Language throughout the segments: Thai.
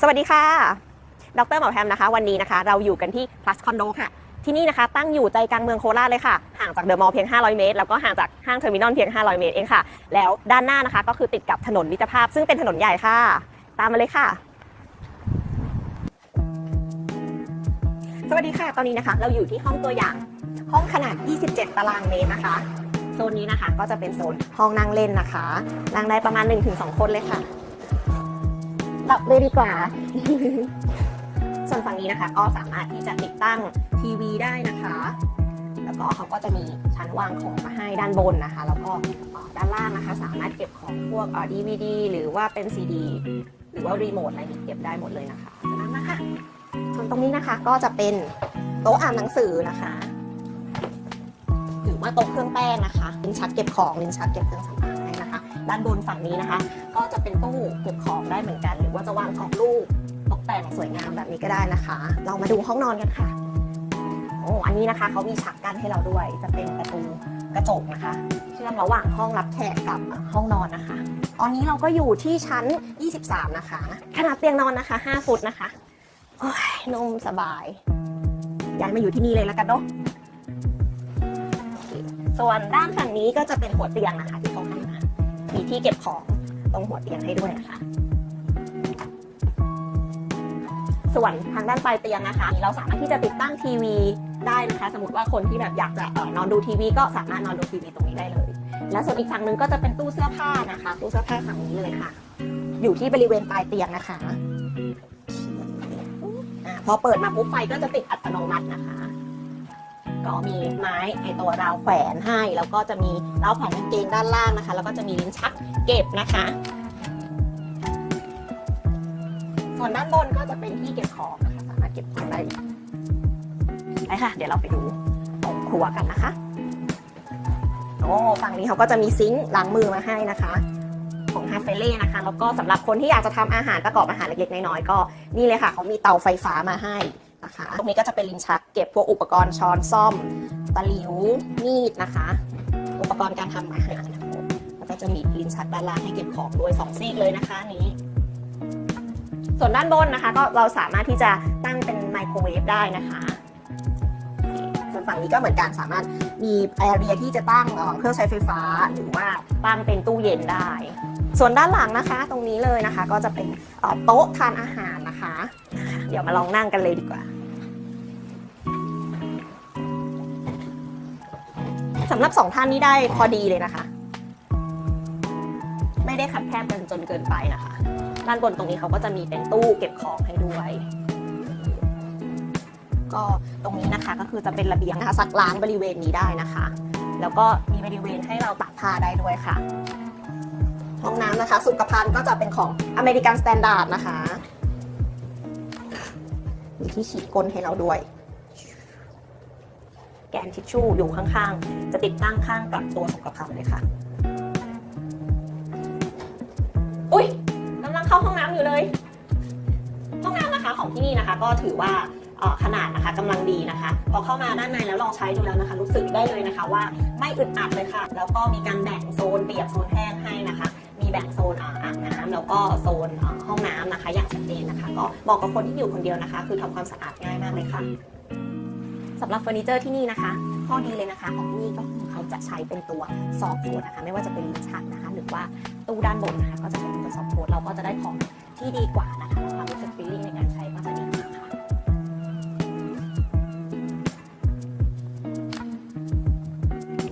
สวัสดีค่ะ ดรหมอแพมนะคะ วันนี้นะคะ เราอยู่กันที่ Plus Condo ค่ะ ที่นี่นะคะ ตั้งอยู่ใจกลางเมืองโคราชเลยค่ะ ห่างจากเดอะมอลล์เพียง 500 เมตร แล้วก็ห่างจากห้างเทอร์มินอลเพียง 500 เมตรเองค่ะ แล้วด้านหน้านะคะ ก็คือติดกับถนนมิตรภาพ ซึ่งเป็นถนนใหญ่ค่ะ ตามมาเลยค่ะ สวัสดีค่ะ ตอนนี้นะคะ เราอยู่ที่ห้องตัวอย่าง ห้องขนาด 27 ตารางเมตรนะคะ โซนนี้นะคะ ก็จะเป็นโซนห้องนั่งเล่นนะคะ นั่งได้ประมาณ 1-2 คนเลยค่ะ หลับเลยดีกว่า ส่วนฝั่งนี้นะคะ ก็สามารถที่จะติดตั้งทีวีได้นะคะ แล้วก็เขาก็จะมีชั้นวางของมาให้ด้านบนนะคะ แล้วก็ด้านล่างนะคะ สามารถเก็บของพวกดีวีดีหรือว่าเป็นซีดีหรือว่ารีโมทอะไรนี่เก็บได้หมดเลยนะคะจากนั้นนะคะส่วนตรงนี้นะคะก็จะเป็นโต๊ะอ่านหนังสือนะคะหรือว่าโต๊ะเครื่องแป้งนะคะลิ้นชักเก็บของลิ้นชักเก็บเครื่องสำอางให้นะคะ ด้านบนฝั่งนี้นะคะ ก็จะเป็นตู้เก็บของได้เหมือนกัน หรือว่าจะวางกรอบรูปตกแต่งสวยงามแบบนี้ก็ได้นะคะ เรามาดูห้องนอนกันค่ะโอ้อันนี้นะคะเขามีฉากกั้นให้เราด้วย จะเป็นประตูกระจกนะคะ เชื่อมระหว่างห้องรับแขกกับห้องนอนนะคะ ตอนนี้เราก็อยู่ที่ชั้น 23 นะคะ ขนาดเตียงนอนนะคะ 5 ฟุตนะคะ โอ้ยนุ่มสบายย้ายมาอยู่ที่นี่เลยแล้วกันเนาะส่วนด้านฝั่งนี้ก็จะเป็นหัวเตียงนะคะที่เขา มีที่เก็บของตรงหัวเตียงให้ด้วยนะคะ ส่วนทางด้านปลายเตียงนะคะ เราสามารถที่จะติดตั้งทีวีได้นะคะ สมมติว่าคนที่แบบอยากจะออนอนดูทีวีก็สามารถนอนดูทีวีตรงนี้ได้เลย และส่วนอีกฝั่งหนึ่งก็จะเป็นตู้เสื้อผ้านะคะ ตู้เสื้อผ้าฝั่งนี้เลยค่ะ อยู่ที่บริเวณปลายเตียงนะคะอ่าพอเปิดมาปุ๊บไฟก็จะติดอัตโนมัตินะคะ ก็มีไม้ไอตัวราวแขวนให้ แล้วก็จะมีราวแขวนกางเกงด้านล่างนะคะ แล้วก็จะมีลิ้นชักเก็บนะคะ ส่วนด้านบนก็จะเป็นที่เก็บของนะคะสามารถเก็บของได้ไปค่ะ เดี๋ยวเราไปดูตรงครัวกันนะคะโอ้ฝั่งนี้เขาก็จะมีซิงค์ล้างมือมาให้นะคะ ของฮาเฟเล่นะคะ แล้วก็สำหรับคนที่อยากจะทำอาหารประกอบอาหารเล็กๆน้อยๆก็นี่เลยค่ะเขามีเตาไฟฟ้ามาให้ นะคะ ตรงนี้ก็จะเป็นลิ้นชักเก็บพวกอุปกรณ์ช้อนซ่อมตะหลิวมีดนะคะ อุปกรณ์การทำอาหารแล้วก็จะมีลิ้นชักด้านล่างให้เก็บของด้วยสองซีกเลยนะคะนี้ส่วนด้านบนนะคะ ก็เราสามารถที่จะตั้งเป็นไมโครเวฟได้นะคะส่วนฝั่งนี้ก็เหมือนกันสามารถมีแอเรียที่จะตั้งเอ่อเครื่องใช้ไฟฟ้า หรือว่าตั้งเป็นตู้เย็นได้ ส่วนด้านหลังนะคะ ตรงนี้เลยนะคะ ก็จะเป็นโต๊ะทานอาหารนะคะ เดี๋ยวมาลองนั่งกันเลยดีกว่า สำหรับสองท่านนี้ได้พอดีเลยนะคะ ไม่ได้คับแคบกันจนเกินไปนะคะ ด้านบนตรงนี้เขาก็จะมีเป็นตู้เก็บของให้ด้วย ก็ตรงนี้นะคะก็คือจะเป็นระเบียงนะคะซักล้างบริเวณนี้ได้นะคะ แล้วก็มีบริเวณให้เราตากผ้าได้ด้วยค่ะ ห้องน้ำนะคะ สุขภัณฑ์ก็จะเป็นของอเมริกันสแตนดาร์ดนะคะมีที่ฉีดก้นให้เราด้วย กนทิชชู่อยู่ข้างๆ จะติดตั้งข้างกับตัวสุขภัณฑ์เลยค่ะ อุ้ยกำลังเข้าห้องน้ำอยู่เลย ห้องน้ำนะคะของที่นี่นะคะ ก็ถือว่าขนาดนะคะกำลังดีนะคะ พอเข้ามาด้านในแล้วลองใช้ดูแล้วนะคะ รู้สึกได้เลยนะคะว่าไม่อึดอัดเลยค่ะ แล้วก็มีการแบ่งโซนเปียกโซนแห้งให้นะคะ มีแบ่งโซนอาบน้ำแล้วก็โซนห้องน้ำนะคะ อย่างชัดเจนนะคะ ก็เหมาะกับคนที่อยู่คนเดียวนะคะ คือทำความสะอาดง่ายมากเลยค่ะ สำหรับเฟอร์นิเจอร์ที่นี่นะคะ ข้อดีเลยนะคะของที่นี่ก็คือเขาจะใช้เป็นตัวซอฟต์โคดนะคะ ไม่ว่าจะเป็นลิ้นชักนะคะ หรือว่าตู้ด้านบนนะคะ ก็จะเป็นตัวซอฟต์โค้ดเราก็จะได้ของที่ดีกว่านะคะแล้วความรู้สึกฟีลลิ่งในการใช้ก็จะดีกว่าค่ะ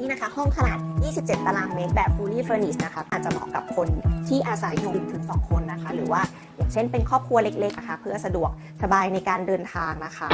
นี่นะคะ ห้องขนาด 27 ตารางเมตรแบบ fully furnished นะคะ อาจจะเหมาะกับคนที่อาศัยอยู่ถึง 2 คนนะคะ หรือว่าอย่างเช่นเป็นครอบครัวเล็กๆนะคะ เพื่อสะดวกสบายในการเดินทางนะคะ